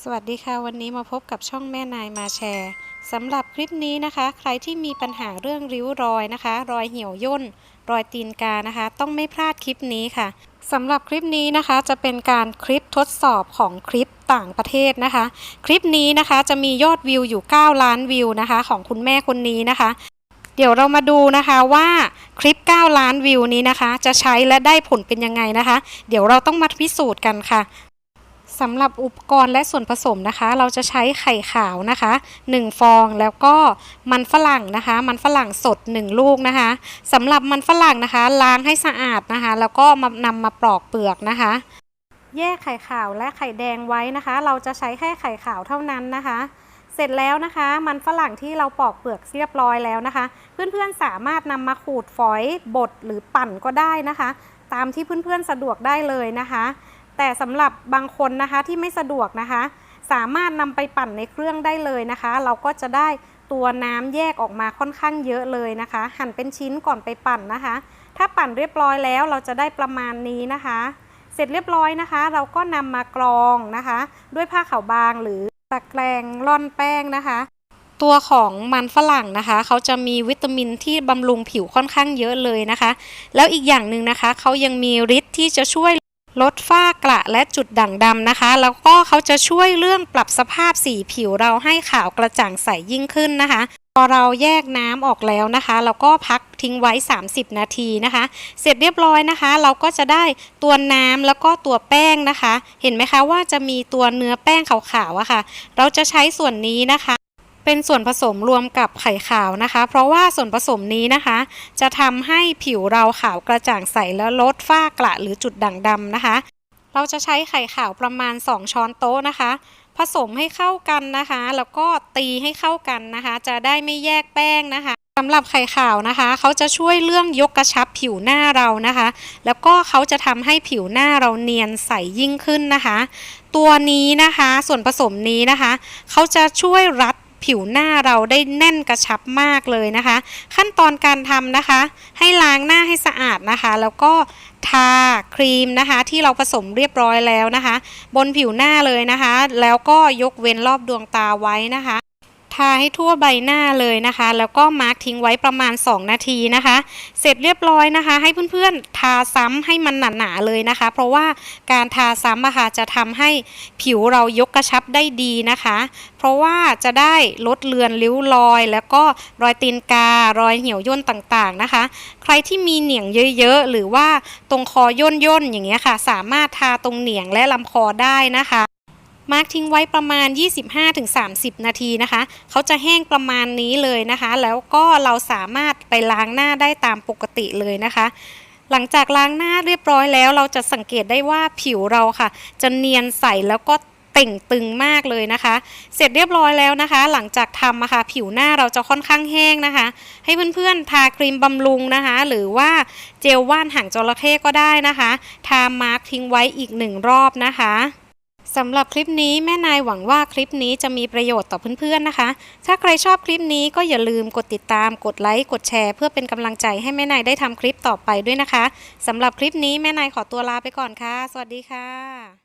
สวัสดีค่ะ วันนี้มาพบกับช่องแม่นายมาแชร์สำหรับคลิปนี้นะคะ ใครที่มีปัญหาเรื่องริ้วรอยนะคะ รอยเหี่ยวย่น รอยตีนกานะคะ ต้องไม่พลาดคลิปนี้ค่ะสำหรับคลิปนี้นะคะจะเป็นการคลิปทดสอบของคลิปต่างประเทศนะคะ คลิปนี้นะคะจะมียอดวิวอยู่ 9 ล้านวิวนะคะ ของคุณแม่คนนี้นะคะ เดี๋ยวเรามาดูนะคะว่าคลิป 9 ล้านวิวนี้นะคะ จะใช้และได้ผลเป็นยังไงนะคะ เดี๋ยวเราต้องมาพิสูจน์กันค่ะ สำหรับอุปกรณ์และส่วนผสมนะคะ เราจะใช้ไข่ขาวนะคะ 1 ฟองแล้วก็มันฝรั่งนะคะ มันฝรั่งสด 1 ลูกนะคะสำหรับมันฝรั่งนะคะ ล้างให้สะอาดนะคะ แล้วก็มานำมาปลอกเปลือกนะคะ แยกไข่ขาวและไข่แดงไว้นะคะ เราจะใช้แค่ไข่ขาวเท่านั้นนะคะ เสร็จแล้วนะคะ มันฝรั่งที่เราปอกเปลือกเรียบร้อยแล้วนะคะ เพื่อนๆสามารถนำมาขูดฝอยบดหรือปั่นก็ได้นะคะ ตามที่เพื่อนๆสะดวกได้เลยนะคะ แต่สำหรับบางคนนะคะที่ไม่สะดวกนะคะ สามารถนำไปปั่นในเครื่องได้เลยนะคะ เราก็จะได้ตัวน้ำแยกออกมาค่อนข้างเยอะเลยนะคะ หั่นเป็นชิ้นก่อนไปปั่นนะคะ ถ้าปั่นเรียบร้อยแล้วเราจะได้ประมาณนี้นะคะ เสร็จเรียบร้อยนะคะ เราก็นำมากรองนะคะ ด้วยผ้าขาวบางหรือตะแกรงร่อนแป้งนะคะตัวของมันฝรั่งนะคะ เขาจะมีวิตามินที่บำรุงผิวค่อนข้างเยอะเลยนะคะ แล้วอีกอย่างหนึ่งนะคะ เขายังมีฤทธิ์ที่จะช่วย ลดฝ้ากระและจุดด่างดำนะคะ แล้วก็เขาจะช่วยเรื่องปรับสภาพสีผิวเราให้ขาวกระจ่างใสยิ่งขึ้นนะคะ พอเราแยกน้ำออกแล้วนะคะเราก็พักทิ้งไว้ 30 นาทีนะคะ เสร็จเรียบร้อยนะคะ เราก็จะได้ตัวน้ำแล้วก็ตัวแป้งนะคะ เห็นไหมคะว่าจะมีตัวเนื้อแป้งขาวๆอะค่ะ เราจะใช้ส่วนนี้นะคะ เป็นส่วนผสมรวมกับไข่ขาวนะคะ เพราะว่าส่วนผสมนี้นะคะ จะทำให้ผิวเราขาวกระจ่างใสและลดฝ้ากระหรือจุดด่างดำนะคะ เราจะใช้ไข่ขาวประมาณ 2 ช้อนโต๊ะนะคะ ผสมให้เข้ากันนะคะ แล้วก็ตีให้เข้ากันนะคะ จะได้ไม่แยกแป้งนะคะสำหรับไข่ขาวนะคะ เขาจะช่วยเรื่องยกกระชับผิวหน้าเรานะคะ แล้วก็เขาจะทำให้ผิวหน้าเราเนียนใสยิ่งขึ้นนะคะ ตัวนี้นะคะ ส่วนผสมนี้นะคะ เขาจะช่วยรัด ผิวหน้าเราได้แน่นกระชับมากเลยนะคะ ขั้นตอนการทำนะคะ ให้ล้างหน้าให้สะอาดนะคะ แล้วก็ทาครีมนะคะ ที่เราผสมเรียบร้อยแล้วนะคะ บนผิวหน้าเลยนะคะ แล้วก็ยกเว้นรอบดวงตาไว้นะคะ ทาให้ทั่วใบหน้าเลยนะคะ แล้วก็มาร์กทิ้งไว้ประมาณ 2 นาทีนะคะ เสร็จเรียบร้อยนะคะ ให้เพื่อนๆทาซ้ำให้มันหนาๆเลยนะคะ เพราะว่าการทาซ้ำอะค่ะจะทำให้ผิวเรายกกระชับได้ดีนะคะ เพราะว่าจะได้ลดเลือนริ้วรอย แล้วก็รอยตีนการอยเหี่ยวย่นต่างๆนะคะ ใครที่มีเหนียงเยอะๆ หรือว่าตรงคอย่นย่นๆอย่างเงี้ยค่ะ สามารถทาตรงเหนียงและลำคอได้นะคะ มาร์กทิ้งไว้ประมาณ 25-30 นาทีนะคะ เขาจะแห้งประมาณนี้เลยนะคะ แล้วก็เราสามารถไปล้างหน้าได้ตามปกติเลยนะคะ หลังจากล้างหน้าเรียบร้อยแล้ว เราจะสังเกตได้ว่าผิวเราค่ะ จะเนียนใสแล้วก็เต่งตึงมากเลยนะคะ เสร็จเรียบร้อยแล้วนะคะ หลังจากทำอะค่ะ ผิวหน้าเราจะค่อนข้างแห้งนะคะ ให้เพื่อนๆ ทาครีมบำรุงนะคะ หรือว่าเจลว่านหางจระเข้ก็ได้นะคะ ทามาร์กทิ้งไว้อีกหนึ่งรอบนะคะ สำหรับคลิปนี้แม่นายหวังว่าคลิปนี้จะมีประโยชน์ต่อเพื่อนๆนะคะ ถ้าใครชอบคลิปนี้ก็อย่าลืมกดติดตาม กดไลค์ กดแชร์ เพื่อเป็นกำลังใจให้แม่นายได้ทำคลิปต่อไปด้วยนะคะสำหรับคลิปนี้แม่นายขอตัวลาไปก่อนค่ะ สวัสดีค่ะ